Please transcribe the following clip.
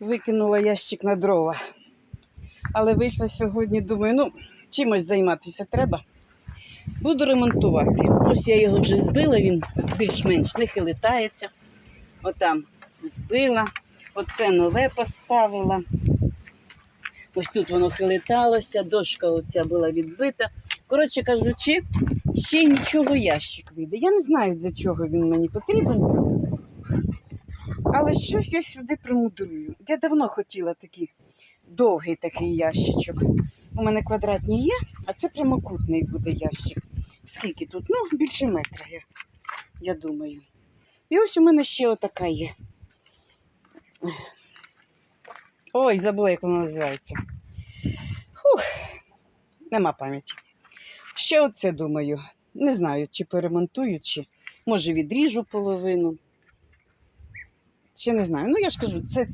викинула ящик на дрова. Але вийшла сьогодні, думаю, ну, чимось займатися треба. Буду ремонтувати. Ось я його вже збила, він більш-менш не хилитається. Отам збила, оце нове поставила. Ось тут воно хилиталося, дошка оця була відбита. Коротше кажучи, ще нічого ящик вийде. Я не знаю, для чого він мені потрібен. Але щось я сюди примудрую. Я давно хотіла такий довгий такий ящичок. У мене квадратні є, а це прямокутний буде ящик. Скільки тут? Ну, більше метра, я, я думаю. І ось у мене ще отака є. Ой, забула, як вона називається. Фух, нема пам'яті. Ще оце думаю. Не знаю, чи перемонтую, чи може відріжу половину. Ще не знаю. Ну, я ж кажу, це